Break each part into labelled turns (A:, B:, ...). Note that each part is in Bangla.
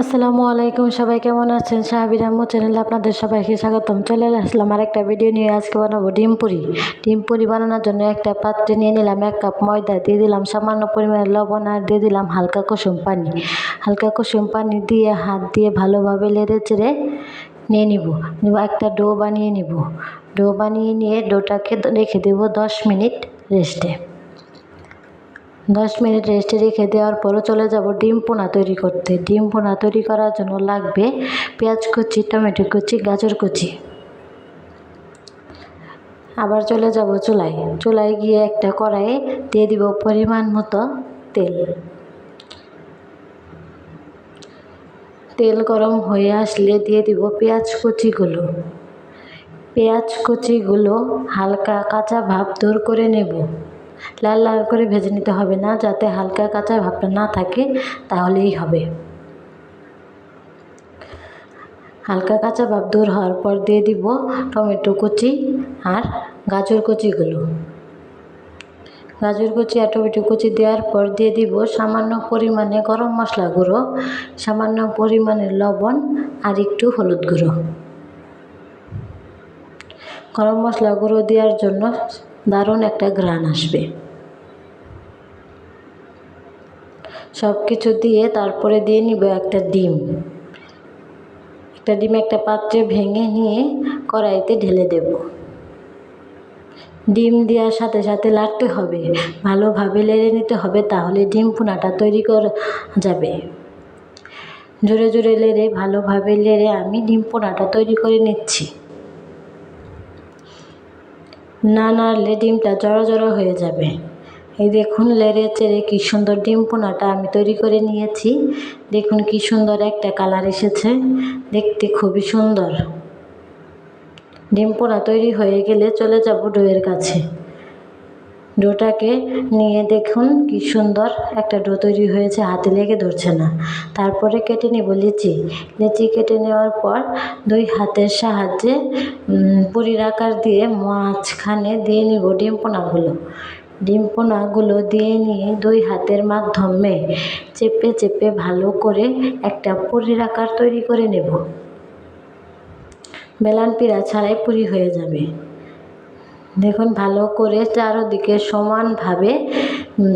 A: আসসালামু আলাইকুম, সবাই কেমন আছেন? সাহাবির আম্মু চ্যানেলে আপনাদের সবাইকে স্বাগতম। চলে আসলাম আর একটা ভিডিও নিয়ে, আজকে বানাবো ডিম পুরি। ডিম পুরি বানানোর জন্য একটা পাত্রে নিয়ে নিলাম এক কাপ ময়দা, দিয়ে দিলাম সামান্য পরিমাণে লবণ আর দিয়ে দিলাম হালকা কুসুম পানি। হালকা কুসুম পানি দিয়ে হাত দিয়ে ভালোভাবে লেড়ে চেড়ে নিয়ে নিব। নিব একটা ডো বানিয়ে নিব। ডো বানিয়ে নিয়ে ডোটাকে রেখে দেবো দশ মিনিট রেস্টে। দশ মিনিট রেস্টে রেখে দেওয়ার পরও চলে যাব ডিম পোনা তৈরি করতে। ডিম পোনা তৈরি করার জন্য লাগবে পেঁয়াজ কুচি, টমেটো কুচি, গাজর কুচি। আবার চলে যাব চুলায়। চুলায় গিয়ে একটা কড়াইয়ে দিয়ে দিব পরিমাণ মতো তেল। তেল গরম হয়ে আসলে দিয়ে দিব পেঁয়াজ কুচিগুলো। পেঁয়াজ কুচিগুলো হালকা কাঁচা ভাব দূর করে নেব। লাল লাল করে ভেজে নিতে হবে না, যাতে হালকা কাঁচা ভাবটা না থাকে, তাহলেই হবে। হালকা কাঁচা ভাব দূর হওয়ার পর দিয়ে দিব টমেটো কুচি আর গাজর কুচিগুলো। গাজর কুচি আর টমেটো কুচি দেওয়ার পর দিয়ে দিব সামান্য পরিমাণে গরম মশলা গুঁড়ো, সামান্য পরিমাণে লবণ আর একটু হলুদ গুঁড়ো। গরম মশলা গুঁড়ো দেওয়ার জন্য দারুণ একটা ঘ্রাণ আসবে। সব কিছু দিয়ে তারপরে দিয়ে নিব একটা ডিম। একটা ডিম একটা পাত্রে ভেঙে নিয়ে কড়াইতে ঢেলে দেব। ডিম দেওয়ার সাথে সাথে লাড়তে হবে। ভালোভাবে লেড়ে নিতে হবে, তাহলে ডিম পোনাটা তৈরি করা যাবে। জোরে জোরে লেড়ে, ভালোভাবে লেড়ে আমি ডিম পোনাটা তৈরি করে নিচ্ছি। না না নাড়লে ডিমটা জড়ো জড়ো হয়ে যাবে। এই দেখুন, লেড়ে চেড়ে কী সুন্দর ডিম পোনাটা আমি তৈরি করে নিয়েছি। দেখুন কী সুন্দর একটা কালার এসেছে। দেখতে খুবই সুন্দর। ডিম পোনা তৈরি হয়ে গেলে চলে যাব ডোয়ের কাছে। ডোটাকে নিয়ে দেখুন কি সুন্দর একটা ডো তৈরি হয়েছে, হাতে লেগে ধরছে না। তারপরে কেটে নিব লিচি। লিচি কেটে নেওয়ার পর দুই হাতের সাহায্যে পুরীর আকার দিয়ে মাঝখানে দিয়ে নিব ডিম পোনাগুলো। ডিম পোনাগুলো দিয়ে নিয়ে দুই হাতের মাধ্যমে চেপে চেপে ভালো করে একটা পুরীর আকার তৈরি করে নেব। বেলান পিড়া ছাড়াই পুরি হয়ে যাবে। দেখুন, ভালো করে চারোদিকে সমানভাবে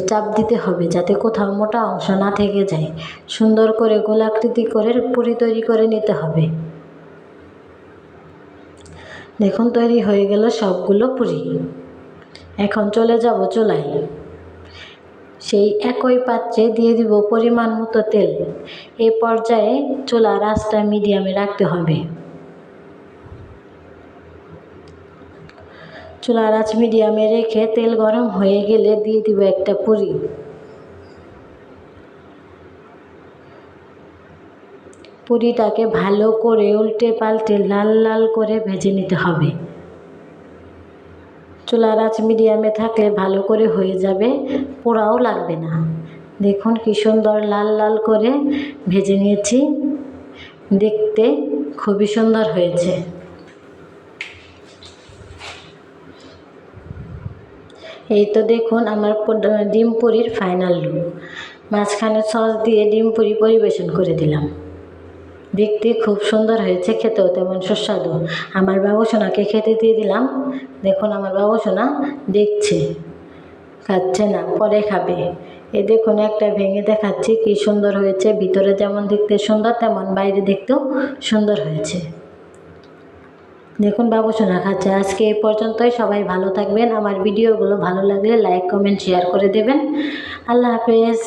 A: চাপ দিতে হবে যাতে কোথাও মোটা অংশ না থেকে যায়। সুন্দর করে গোলাকৃতি করে পুরি তৈরি করে নিতে হবে। দেখুন, তৈরি হয়ে গেল সবগুলো পুরি। এখন চলে যাব চুলায়। সেই একই পাত্রে দিয়ে দিব পরিমাণ মতো তেল। এ পর্যায়ে চুলার আঁচটা মিডিয়ামে রাখতে হবে। চুলার আঁচ মিডিয়ামে রেখে তেল গরম হয়ে গেলে দিয়ে দিব একটা পুরি। পুরিটাকে ভালো করে উল্টে পাল্টে লাল লাল করে ভেজে নিতে হবে। চুলার আঁচ মিডিয়ামে থাকলে ভালো করে হয়ে যাবে, পোড়াও লাগবে না। দেখুন কি সুন্দর লাল লাল করে ভেজে নিয়েছি, দেখতে খুবই সুন্দর হয়েছে। এই তো দেখুন আমার ডিম পুরির ফাইনাল লুক মাঝখানে সস দিয়ে ডিম পুরি পরিবেশন করে দিলাম। দেখতে খুব সুন্দর হয়েছে, খেতেও তেমন সুস্বাদু। আমার বাবুসোনাকে খেতে দিয়ে দিলাম। দেখুন আমার বাবুসোনা দেখছে, খাচ্ছে না, পরে খাবে। এ দেখুন একটা ভেঙে দেখাচ্ছি, কি সুন্দর হয়েছে। ভিতরে যেমন দেখতে সুন্দর, তেমন বাইরে দেখতেও সুন্দর হয়েছে। দেখুন বাবু, শোনা খাচ্ছে আজকে এই পর্যন্তই। সবাই ভালো থাকবেন। আমার ভিডিওগুলো ভালো লাগলে লাইক কমেন্ট শেয়ার করে দেবেন। আল্লাহ হাফেজ।